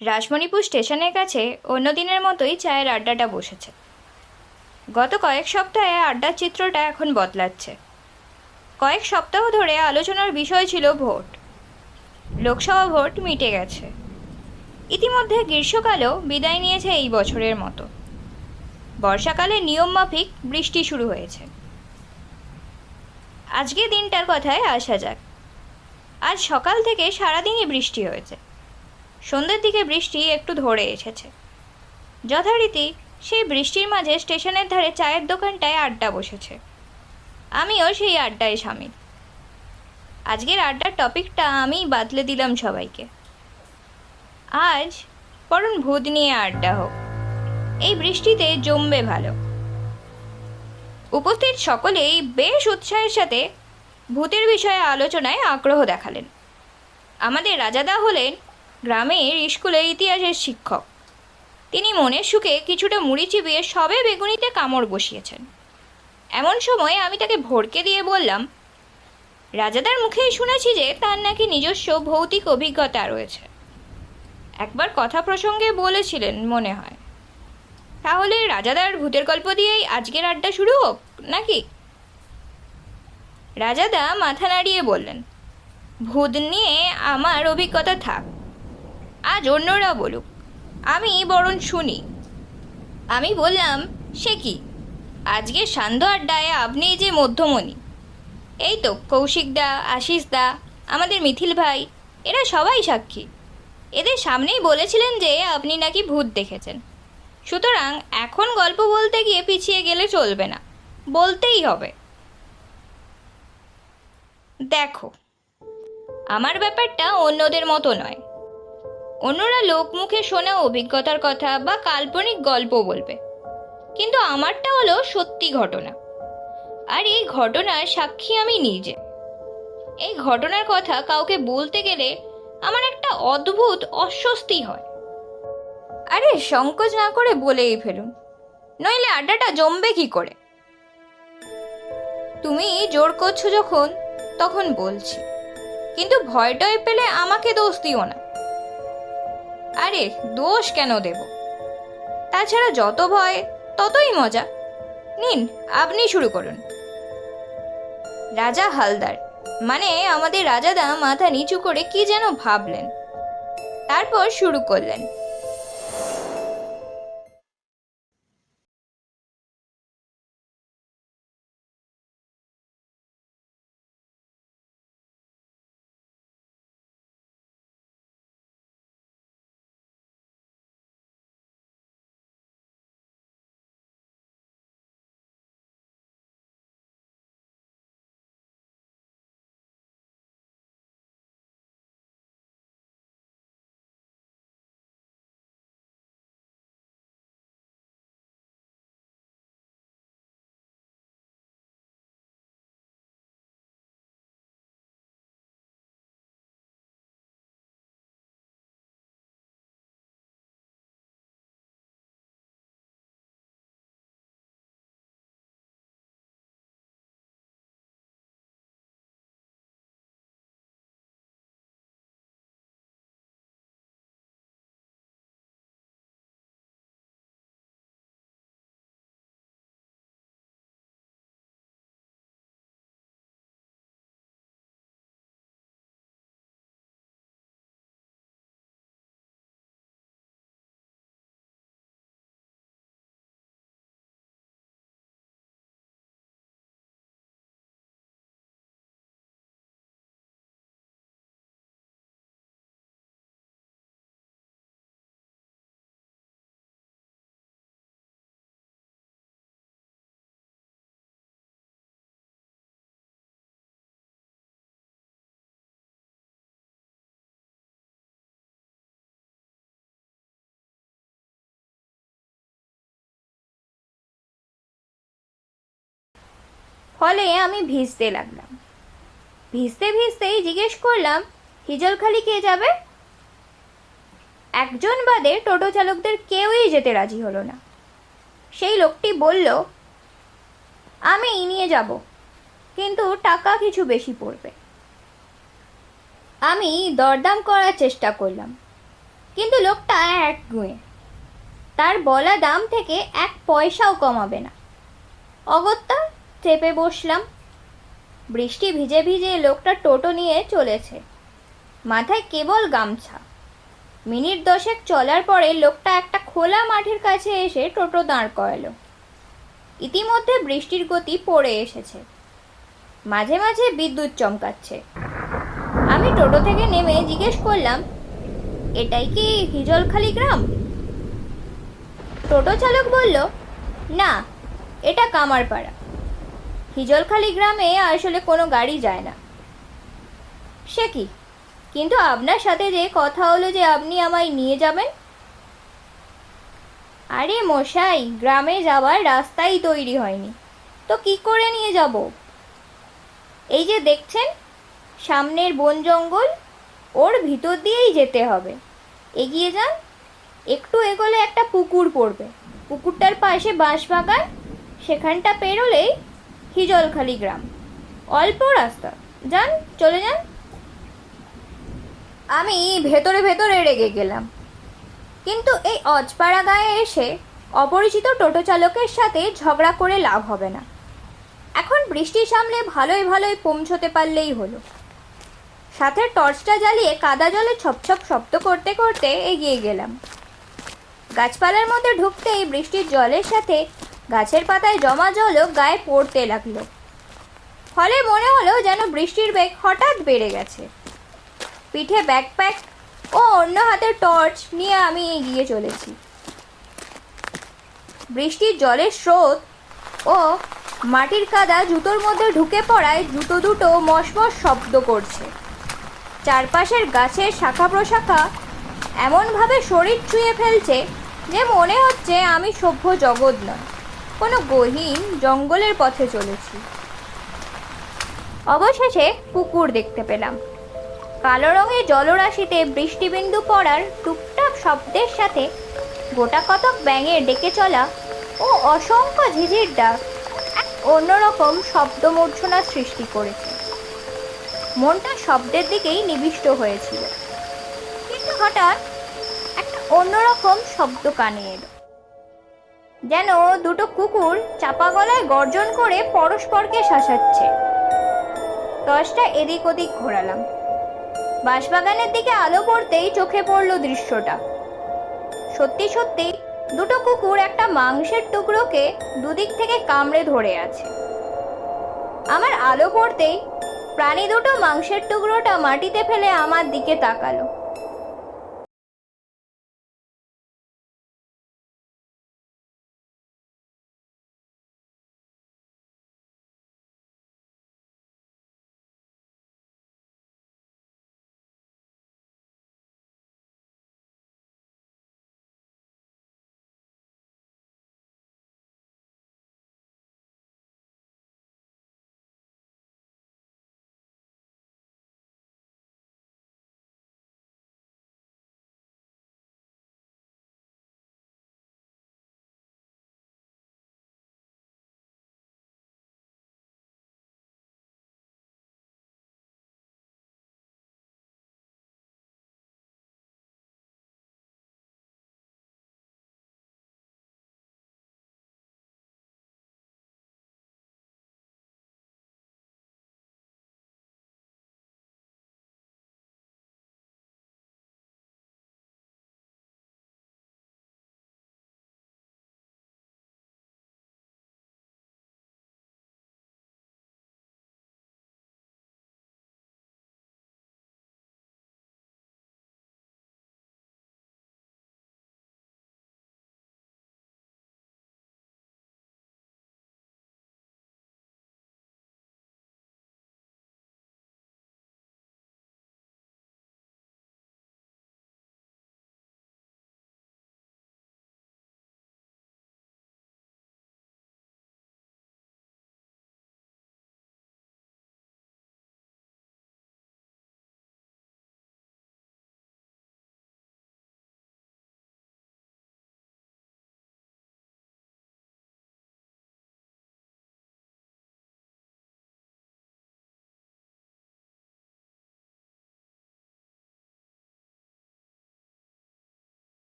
রাসমণিপুর স্টেশনের কাছে অন্য দিনের মতোই চায়ের আড্ডাটা বসেছে। গত কয়েক সপ্তাহে আড্ডার চিত্রটা এখন বদলাচ্ছে। কয়েক সপ্তাহ ধরে আলোচনার বিষয় ছিল ভোট। লোকসভা ভোট মিটে গেছে। ইতিমধ্যে গ্রীষ্মকালও বিদায় নিয়েছে এই বছরের মতো। বর্ষাকালে নিয়ম মাফিক বৃষ্টি শুরু হয়েছে। আজকে দিনটার কথায় আসা যাক। আজ সকাল থেকে সারাদিনই বৃষ্টি হয়েছে। সন্ধ্যের দিকে বৃষ্টি একটু ধরে এসেছে। যথারীতি সেই বৃষ্টির মাঝে স্টেশনের ধারে চায়ের দোকানটায় আড্ডা বসেছে। আমিও সেই আড্ডায় সামিল। আজকের আড্ডার টপিকটা আমিই বাতলে দিলাম সবাইকে। আজ বরং ভূত নিয়ে আড্ডা হোক। এই বৃষ্টিতে জমবে ভালো। উপস্থিত সকলেই বেশ উৎসাহের সাথে ভূতের বিষয়ে আলোচনায় আগ্রহ দেখালেন। আমাদের রাজাদা হলেন গ্রামের স্কুলে ইতিহাসের শিক্ষক। তিনি মনের সুখে কিছুটা মুড়ি চিবিয়ে সবে বেগুনিতে কামড় বসিয়েছেন। এমন সময় আমি তাকে ভড়কে দিয়ে বললাম, রাজাদার মুখে শুনেছি যে তার নাকি নিজস্ব ভৌতিক অভিজ্ঞতা রয়েছে। একবার কথা প্রসঙ্গে বলেছিলেন মনে হয়। তাহলে রাজাদার ভূতের গল্প দিয়েই আজকের আড্ডা শুরু হোক, নাকি? রাজাদা মাথা নাড়িয়ে বললেন, ভূত নিয়ে আমার অভিজ্ঞতা থাক। আজ অন্যরা বলুক। আমি বরং শুনি। আমি বললাম, সে কি? আজকে সান্ধ্য আড্ডায় আপনি যে মধ্যমণি। এই তো, কৌশিক দা, আশিস দা, আমাদের মিথিল ভাই, এরা সবাই সাক্ষী। এদের সামনেই বলেছিলেন যে আপনি নাকি ভূত দেখেছেন। সুতরাং এখন গল্প বলতে গিয়ে পিছিয়ে গেলে চলবে না। বলতেই হবে। দেখো, আমার ব্যাপারটা অন্যদের মতো নয়। অন্যরা লোকমুখে শোনা অভিজ্ঞতার কথা বা কাল্পনিক গল্প বলবে। কিন্তু আমারটা হলো সত্যি ঘটনা। আর এই ঘটনার সাক্ষী আমি নিজে। এই ঘটনার কথা কাউকে বলতে গেলে আমার একটা অদ্ভুত অস্বস্তি হয়। আরে সংকোচ না করে বলেই ফেলুন। নইলে আড্ডাটা জমবে কি করে? তুমি জোর করছ যখন, তখন বলছি। কিন্তু ভয়টয় পেলে আমাকে দোষ দিও না। আরে, দোষ কেন দেব? তাছাড়া যত ভয়, ততই মজা। নিন, আপনি শুরু করুন। রাজা হালদার মানে আমাদের রাজাদা মাথা নিচু করে কি যেন ভাবলেন। তারপর শুরু করলেন। ফলে আমি ভিজতে লাগলাম। ভিজতে ভিজতেই জিজ্ঞেস করলাম হিজলখালি কে যাবে? একজন বাদে টোটো চালকদের কেউই যেতে রাজি হলো না। সেই লোকটি বলল, আমি নিয়ে যাব, কিন্তু টাকা কিছু বেশি পড়বে। আমি দরদাম করার চেষ্টা করলাম, কিন্তু লোকটা এক গুঁয়ে। তার বলা দাম থেকে এক পয়সাও কমাবে না। অগত্যা চেপে বসলাম। বৃষ্টি ভিজে ভিজে লোকটা টোটো নিয়ে চলেছে। মাথায় কেবল গামছা। মিনিট দশেক চলার পরে লোকটা একটা খোলা মাঠের কাছে এসে টোটো দাঁড় করালো। ইতিমধ্যে বৃষ্টির গতি পড়ে এসেছে। মাঝে মাঝে বিদ্যুৎ চমকাচ্ছে। আমি টোটো থেকে নেমে জিজ্ঞেস করলাম, এটাই কি হিজলখালি গ্রাম? টোটো চালক বলল, না, এটা কামারপাড়া। হিজলখালি গ্রামে আসলে কোনো গাড়ি যায় না। সে কি? কিন্তু আপনার সাথে যে কথা হলো যে আপনি আমায় নিয়ে যাবেন? আরে মশাই, গ্রামে যাওয়ার রাস্তাই তৈরি হয়নি। তো কি করে নিয়ে যাব? এই যে দেখছেন, সামনের বন জঙ্গল, ওর ভিতর দিয়েই যেতে হবে। এগিয়ে যান, একটু এগোলে একটা পুকুর পড়বে। পুকুরটার পাশে বাঁশবাগান, সেখানটা পেরোলেই হিজলখালি গ্রাম। অল্প রাস্তা। যান, চলে যান। আমি ভেতরে ভেতরে রেগে গেলাম। কিন্তু এই অজপাড়া গায়ে এসে অপরিচিত টোটো চালকের সাথে ঝগড়া করে লাভ হবে না। এখন বৃষ্টি সামলে ভালোই ভালোই পৌঁছতে পারলেই হলো। সাথে টর্চটা জ্বালিয়ে কাদা জলে ছপছপ শব্দ করতে করতে এগিয়ে গেলাম। গাছপালার মধ্যে ঢুকতেই বৃষ্টির জলের সাথে গাছের পাতায় জমা জলও গায়ে পড়তে লাগল। ফলে মনে হলো যেন বৃষ্টির বেগ হঠাৎ বেড়ে গেছে। পিঠে ব্যাকপ্যাক ও অন্য হাতে টর্চ নিয়ে আমি এগিয়ে চলেছি। বৃষ্টির জলের স্রোত ও মাটির কাদা জুতোর মধ্যে ঢুকে পড়ায় জুতো দুটো মশমশ শব্দ করছে। চারপাশের গাছের শাখা প্রশাখা এমনভাবে শরীর ছুঁয়ে ফেলছে যে মনে হচ্ছে আমি সভ্য জগৎ নয়। কোনো গহীন জঙ্গলের পথে চলেছি। অবশেষে পুকুর দেখতে পেলাম। কালো রঙের জলরাশিতে বৃষ্টিবিন্দু পড়ার টুকটাক শব্দের সাথে গোটা কতক ব্যাঙের ডেকে চলা ও অসংখ্য ঝিঝির ডাক এক অন্যরকম শব্দ মূর্ছনা সৃষ্টি করেছে। মনটা শব্দের দিকেই নিবিষ্ট হয়েছিল। কিন্তু হঠাৎ একটা অন্যরকম শব্দ কানে এলো। যেন দুটো কুকুর চাপা গলায় গর্জন করে পরস্পরকে শাসাচ্ছে। টর্চটা এদিক ওদিক ঘোরালাম। বাঁশবাগানের দিকে আলো পড়তেই চোখে পড়ল দৃশ্যটা। সত্যি সত্যি দুটো কুকুর একটা মাংসের টুকরোকে দুদিক থেকে কামড়ে ধরে আছে। আমার আলো পড়তেই প্রাণী দুটো মাংসের টুকরোটা মাটিতে ফেলে আমার দিকে তাকালো।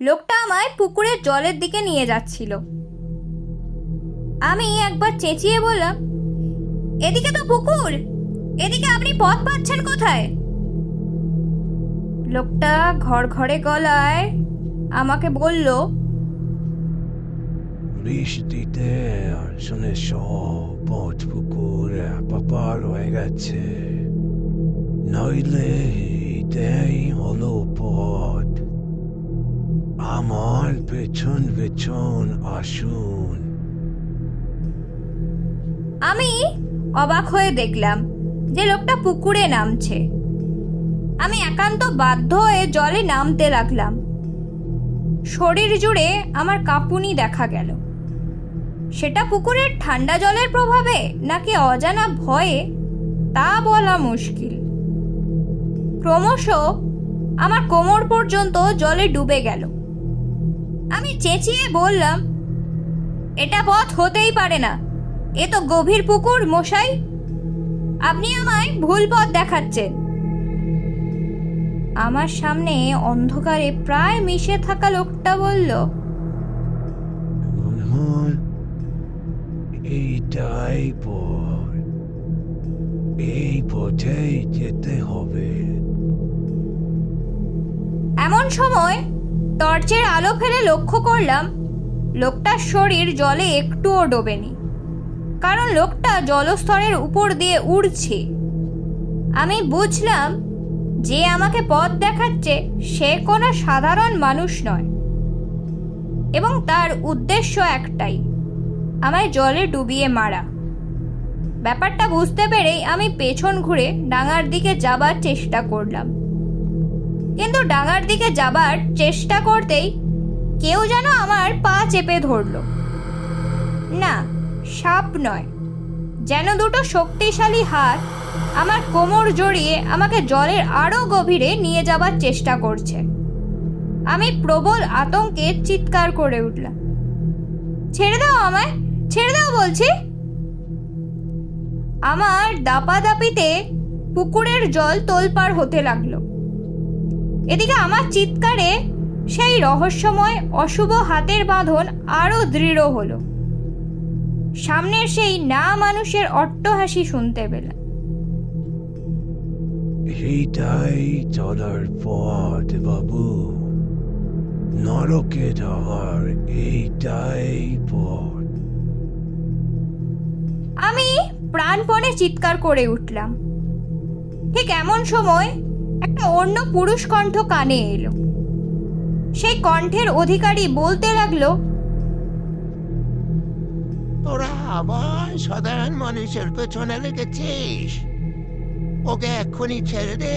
লোকটা আমায় পুকুরের জলের দিকে নিয়ে যাচ্ছিল। আমি একবার চেঁচিয়ে বললাম, এদিকে তো পুকুর, এদিকে আপনি পথ পাচ্ছেন কোথায়? লোকটা ঘর ঘরে গলায় আমাকে বলল, বৃষ্টিতে আসলে সব পথ পুকুর একাকার হয়ে গেছে। নইলে এটাই হলো পথ। আমার পেছন পেছন আসুন। আমি অবাক হয়ে দেখলাম যে লোকটা পুকুরে নামছে। আমি একান্ত বাধ্য হয়ে জলে নামতে লাগলাম। শরীর জুড়ে আমার কাঁপুনি দেখা গেল। সেটা পুকুরের ঠান্ডা জলের প্রভাবে নাকি অজানা ভয়ে? তা বলা মুশকিল। ক্রমশ আমার কোমর পর্যন্ত জলে ডুবে গেল। আমি চেঁচিয়ে বললাম এটা পথ হতেই পারে না। এ তো গভীর পুকুর মশাই। আপনি আমায় ভুল পথ দেখাচ্ছেন। আমার সামনে অন্ধকারে প্রায় মিশে থাকা লোকটা বলল এইটাই পথ। এই পথেই যেতে হবে। এমন সময় টর্চের আলো ফেলে লক্ষ্য করলাম, লোকটার শরীর জলে একটুও ডোবেনি। কারণ লোকটা জলস্তরের উপর দিয়ে উড়ছে। আমি বুঝলাম, যে আমাকে পথ দেখাচ্ছে, সে কোনো সাধারণ মানুষ নয়। এবং তার উদ্দেশ্য একটাই, আমায় জলে ডুবিয়ে মারা। ব্যাপারটা বুঝতে পেরেই আমি পেছন ঘুরে ডাঙার দিকে যাবার চেষ্টা করলাম। কিন্তু ডাঙার দিকে যাবার চেষ্টা করতেই কেউ যেন আমার পা চেপে ধরল। না, সাপ নয়, যেন দুটো শক্তিশালী হাত আমার কোমর জড়িয়ে আমাকে জলের আরও গভীরে নিয়ে যাবার চেষ্টা করছে। আমি প্রবল আতঙ্কে চিৎকার করে উঠলাম। ছেড়ে দাও আমায়, ছেড়ে দাও বলছি। আমার দাপাদাপিতে পুকুরের জল তোলপাড় হতে লাগল। এদিকে আমার চিৎকারে সেই রহস্যময় অশুভ হাতের বাঁধন আরও দৃঢ় হলো। সামনের সেই না মানুষের অট্টহাসি শুনতে পেলাম। এইটাই চলার পথ বাবু নরকে যাওয়ার এইটাই পথ আমি প্রাণপণে চিৎকার করে উঠলাম। ঠিক এমন সময় একটা অন্য পুরুষ কণ্ঠ কানে এলো। সেই কণ্ঠের অধিকারী বলতে লাগল তোরা আবার সাধারণ মানুষের পেছনে লেগেছিস। ওকে এক্ষুনি ছেড়ে দে।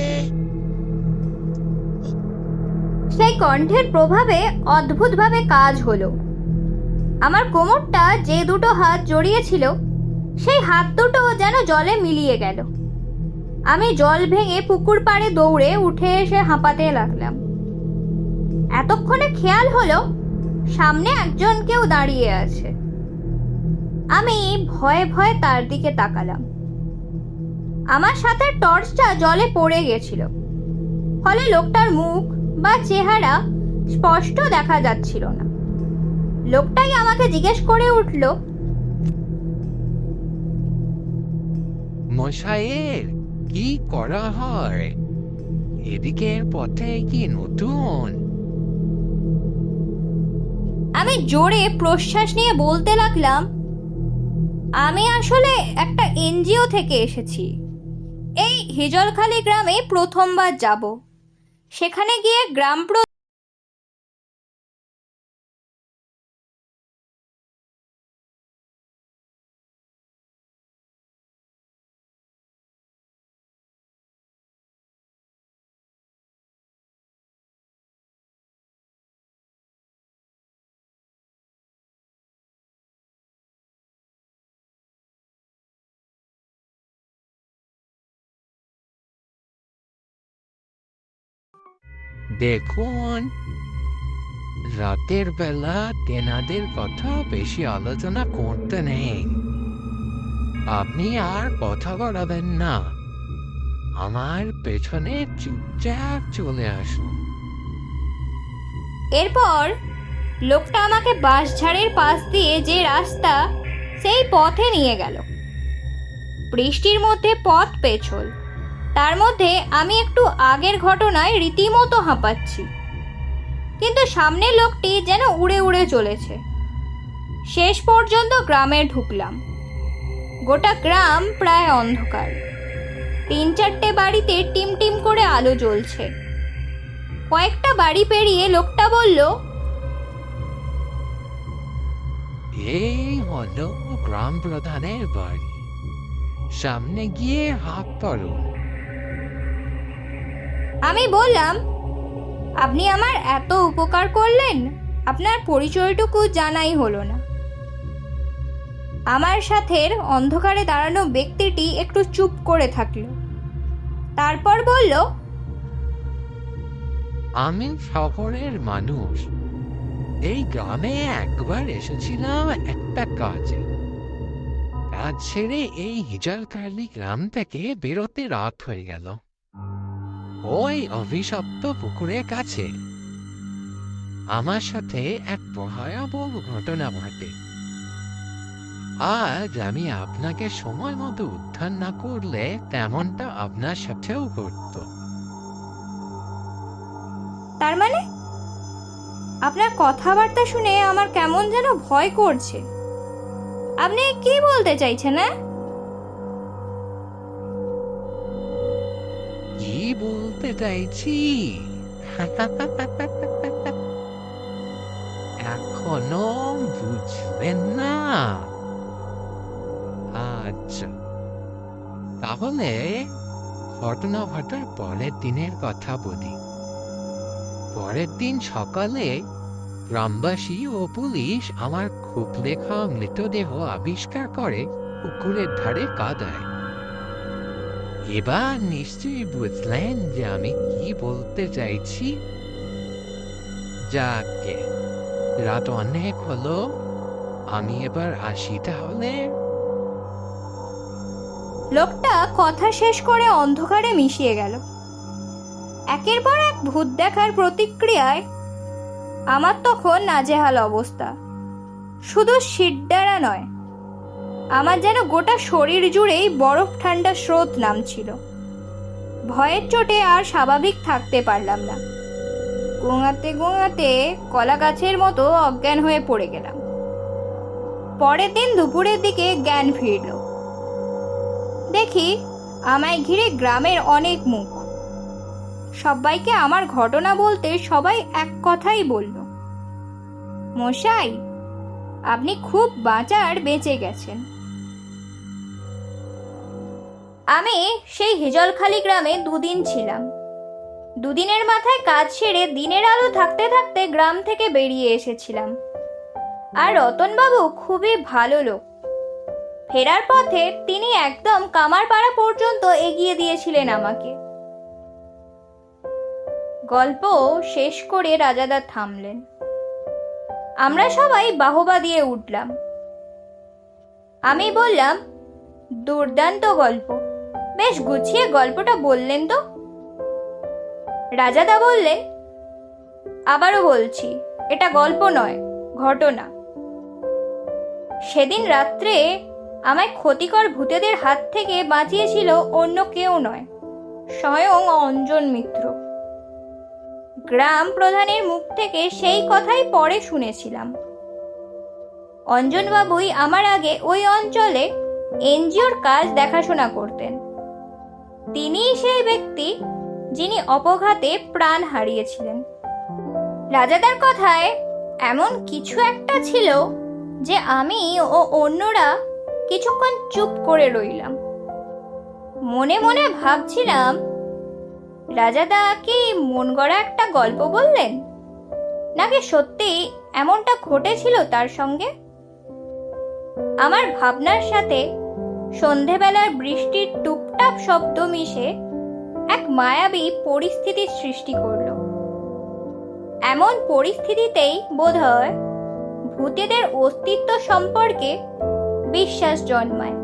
সেই কণ্ঠের প্রভাবে অদ্ভুতভাবে কাজ হলো। আমার কোমরটা যে দুটো হাত জড়িয়েছিল সেই হাত দুটো যেন জলে মিলিয়ে গেল। আমি জল ভেঙে পুকুর পাড়ে দৌড়ে উঠে এসে হাঁপাতে লাগলাম। এতক্ষণে খেয়াল হলো, সামনে একজন কেউ দাঁড়িয়ে আছে। আমি ভয়ে ভয়ে তার দিকে তাকালাম। আমার সাথে টর্চটা জলে পড়ে গেছিল। ফলে লোকটার মুখ বা চেহারা স্পষ্ট দেখা যাচ্ছিল না। লোকটাই আমাকে জিজ্ঞেস করে উঠল মশাইয়ের কি করা হয়? এদিকের পথে কি নতুন? আমি জোরে প্রশ্বাস নিয়ে বলতে লাগলাম, আমি আসলে একটা এনজিও থেকে এসেছি। এই হেজলখালি গ্রামে প্রথমবার যাব। সেখানে গিয়ে গ্রাম দেখুন, রাতের বেলা তেনাদের কথা বেশি আলোচনা করতে নেই। আপনি আর কথা বাড়াবেন না। আমার পেছনে চুপচাপ চলে আসুন। এরপর লোকটা আমাকে বাস বাঁশঝাড়ের পাশ দিয়ে যে রাস্তা, সেই পথে নিয়ে গেল। বৃষ্টির মধ্যে পথ পেছল। তার মধ্যে আমি একটু আগের ঘটনায় রীতিমতো হাঁপাচ্ছি। কিন্তু সামনের লোকটি যেন উড়ে উড়ে চলেছে। শেষ পর্যন্ত গ্রামে ঢুকলাম। গোটা গ্রাম প্রায় অন্ধকার। তিন চারটে বাড়িতে টিম টিম করে আলো জ্বলছে। কয়েকটা বাড়ি পেরিয়ে লোকটা বলল, এই হলো গ্রাম প্রধানের বাড়ি। সামনে গিয়ে হাত পড়ুন। আমি বললাম, আপনি আমার এত উপকার করলেন, আপনার পরিচয়টুকু জানাই হলো না। আমার সাথের অন্ধকারে দাঁড়ানো ব্যক্তিটি একটু চুপ করে থাকল। তারপর বলল, আমি শহরের মানুষ। এই গ্রামে একবার এসেছিলাম একটা কাজে। কাজ ছেড়ে এই হিজালকালি গ্রাম থেকে বেরোতে রাত হয়ে গেল। ওই অভিশপ্ত পুকুরের কাছে। আমার সাথে এক ভয়াবহ ঘটনা ঘটে। আজ আমি আপনাকে সময় মতো উদ্ধার না করলে তেমনটা আপনার সাথেও ঘটতো। তার মানে? আপনার কথাবার্তা শুনে আমার কেমন যেন ভয় করছে। আপনি কি বলতে চাইছেন হ্যাঁ বলতে চাইছি। এখনও বুঝলেন না। আচ্ছা তাহলে ঘটনা ঘটার পরের দিনের কথা বলি। পরের দিন সকালে গ্রামবাসী ও পুলিশ আমার খুব লেখা মৃতদেহ আবিষ্কার করে পুকুরের ধারে কাদায় এবার নিশ্চয়ই বুঝলেন যে আমি কি বলতে চাইছি। যাকে রাত অনেক হলো, আমি এবার আসি তাহলে। লোকটা কথা শেষ করে অন্ধকারে মিশিয়ে গেল। একের পর এক ভূত দেখার প্রতিক্রিয়ায় আমার তখন নাজেহাল অবস্থা। শুধু শিরদাঁড়া নয় আমার যেন গোটা শরীর জুড়েই বরফ ঠান্ডা স্রোত নামছিল। ভয়ের চোটে আর স্বাভাবিক থাকতে পারলাম না। গোঙাতে গোঙাতে কলা গাছের মতো অজ্ঞান হয়ে পড়ে গেলাম। পরের দিন দুপুরের দিকে জ্ঞান ফিরল। দেখি, আমায় ঘিরে গ্রামের অনেক মুখ। সবাইকে আমার ঘটনা বলতে সবাই এক কথাই বলল, মশাই, আপনি খুব বাঁচার বেঁচে গেছেন। আমি সেই হেজলখালি গ্রামে দুদিন ছিলাম। দুদিনের মাথায় কাজ সেরে দিনের আলো থাকতে থাকতে গ্রাম থেকে বেরিয়ে এসেছিলাম। আর রতনবাবু খুবই ভালো লোক। ফেরার পথে তিনি একদম কামারপাড়া পর্যন্ত এগিয়ে দিয়েছিলেন আমাকে। গল্প শেষ করে রাজাদা থামলেন। আমরা সবাই বাহবা দিয়ে উঠলাম। আমি বললাম, দুর্দান্ত গল্প। বেশ গুছিয়ে গল্পটা বললেন তো। রাজাদা বললেন, আবারও বলছি, এটা গল্প নয়, ঘটনা। সেদিন রাত্রে আমায় ক্ষতিকর ভূতেদের হাত থেকে বাঁচিয়েছিল অন্য কেউ নয়, স্বয়ং অঞ্জন মিত্র। গ্রাম প্রধানের মুখ থেকে সেই কথাই পরে শুনেছিলাম। অঞ্জনবাবুই আমার আগে ওই অঞ্চলে এনজিওর কাজ দেখাশোনা করতেন। তিনিই সেই ব্যক্তি যিনি অপঘাতে প্রাণ হারিয়েছিলেন। রাজাদার কথায় এমন কিছু একটা ছিল যে আমি ও অন্যরা কিছুক্ষণ চুপ করে রইলাম। মনে মনে ভাবছিলাম, রাজাদা কি মন গড়া একটা গল্প বললেন? নাকি সত্যি এমনটা ঘটেছিল তার সঙ্গে? আমার ভাবনার সাথে সন্ধেবেলার বৃষ্টির টুপটাপ শব্দ মিশে এক মায়াবী পরিস্থিতির সৃষ্টি করল এমন পরিস্থিতিতেই বোধ হয় ভূতেদের অস্তিত্ব সম্পর্কে বিশ্বাস জন্মায়